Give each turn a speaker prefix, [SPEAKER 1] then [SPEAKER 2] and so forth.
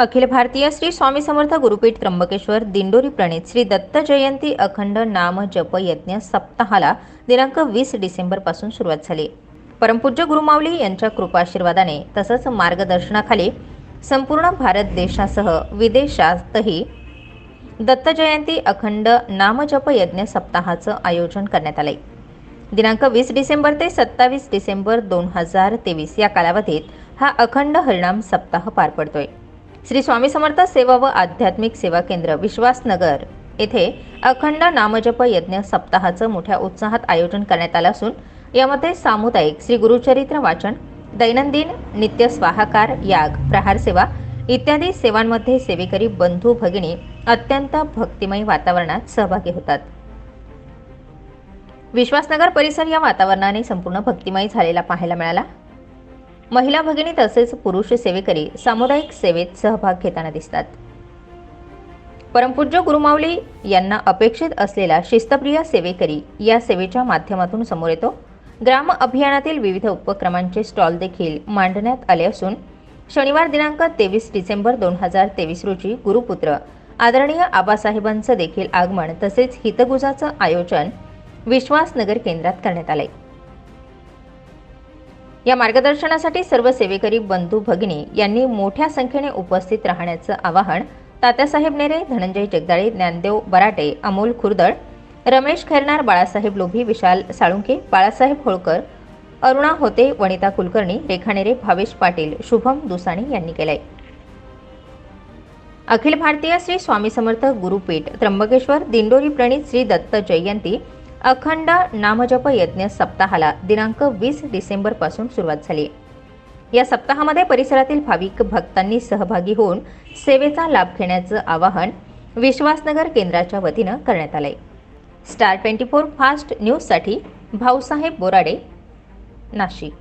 [SPEAKER 1] अखिल भारतीय श्री स्वामी समर्थ गुरुपीठ त्र्यंबकेश्वर दिंडोरी प्रणित श्री दत्त जयंती अखंड नाम जप यज्ञ सप्ताहाला दिनांक वीस डिसेंबरपासून सुरुवात झाली. परमपूज्य गुरुमावली यांच्या कृपाशीर्वादाने तसंच मार्गदर्शनाखाली संपूर्ण भारत देशासह विदेशातही दत्त जयंती अखंड नामजप यज्ञ सप्ताहाचं आयोजन करण्यात आलंय. दिनांक वीस डिसेंबर ते सत्तावीस डिसेंबर दोन हजार तेवीस या कालावधीत हा अखंड हरिणाम सप्ताह पार पडतोय. श्री स्वामी समर्थ सेवा व आध्यात्मिक सेवा केंद्र विश्वासनगर. येथे अखंड नामजप यज्ञ सप्ताहाचं मोठ्या उत्साहात आयोजन करण्यात आलं असून यामध्ये सामुदायिक श्री गुरुचरित्र वाचन दैनंदिन नित्य स्वाहाकार याग प्रहार सेवा इत्यादी सेवांमध्ये सेवेकरी बंधू भगिनी अत्यंत भक्तिमय वातावरणात सहभागी होतात. विश्वासनगर परिसर या वातावरणाने संपूर्ण भक्तिमय झालेला पाहायला मिळाला. महिला भगिनी तसेच पुरुष सेवेकरी सामुदायिक सेवेत सहभाग घेताना दिसतात. परमपूज्य गुरुमावली यांना अपेक्षित असलेला शिस्तप्रिय सेवेकरी या सेवेच्या माध्यमातून समोर येतो. ग्राम अभियानातील विविध उपक्रमांचे स्टॉल देखील मांडण्यात आले असून शनिवार दिनांक तेवीस डिसेंबर दोन हजार तेवीस रोजी गुरुपुत्र आदरणीय आबासाहेबांचं देखील आगमन तसेच हितगुजाचं आयोजन विश्वासनगर केंद्रात करण्यात आलंय. या मार्गदर्शनासाठी सर्व सेवेकरी बंधू भगिनी यांनी मोठ्या संख्येने उपस्थित राहण्याचं आवाहन तात्यासाहेब नेरे धनंजय जगदाळे ज्ञानदेव बराटे अमोल खुर्दळ रमेश खैरनार बाळासाहेब लोभी विशाल साळुंके बाळासाहेब होळकर अरुणा होते वनिता कुलकर्णी रेखा नेरे भावेश पाटील शुभम दुसाणी यांनी केलंय. अखिल भारतीय श्री स्वामी समर्थ गुरुपीठ त्र्यंबकेश्वर दिंडोरी प्रणित श्री दत्त जयंती अखंड नामजप यज्ञ सप्ताहाला दिनांक वीस डिसेंबरपासून सुरुवात झाली. या सप्ताहामध्ये परिसरातील भाविक भक्तांनी सहभागी होऊन सेवेचा लाभ घेण्याचं आवाहन विश्वासनगर केंद्राच्या वतीनं करण्यात आलंय. स्टार ट्वेंटी फोर फास्ट न्यूजसाठी भाऊसाहेब बोराडे नाशिक.